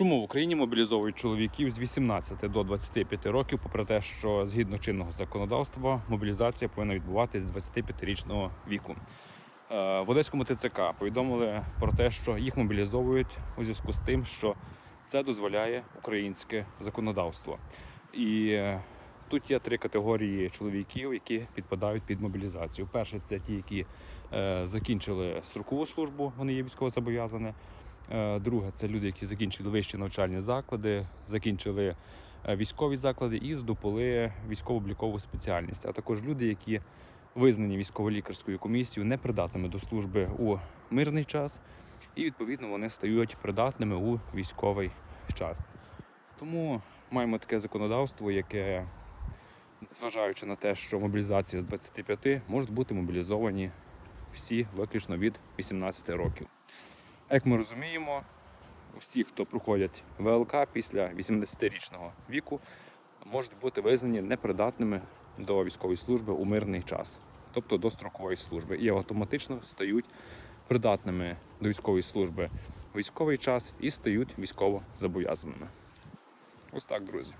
Чому в Україні мобілізовують чоловіків з 18 до 25 років, попри те, що згідно чинного законодавства мобілізація повинна відбуватись з 25-річного віку? Е, В Одеському ТЦК повідомили про те, що їх мобілізовують у зв'язку з тим, що це дозволяє українське законодавство. І е, тут є три категорії чоловіків, які підпадають під мобілізацію. Перше, це ті, які е, закінчили строкову службу, вони є військовозобов'язані. Е, Друге, це люди, які закінчили вищі навчальні заклади, закінчили е, військові заклади і здобули військово-облікову спеціальність, а також люди, які визнані військово-лікарською комісією непридатними до служби у мирний час, і відповідно вони стають придатними у військовий час. Тому маємо таке законодавство, яке, зважаючи на те, що мобілізація з 25 можуть бути мобілізовані всі виключно від 18 років. Як ми розуміємо, всі, хто проходять ВЛК після 80-річного віку, можуть бути визнані непридатними до військової служби у мирний час, тобто до строкової служби, і автоматично стають придатними до військової служби у військовий час і стають військово зобов'язаними. Ось так, друзі.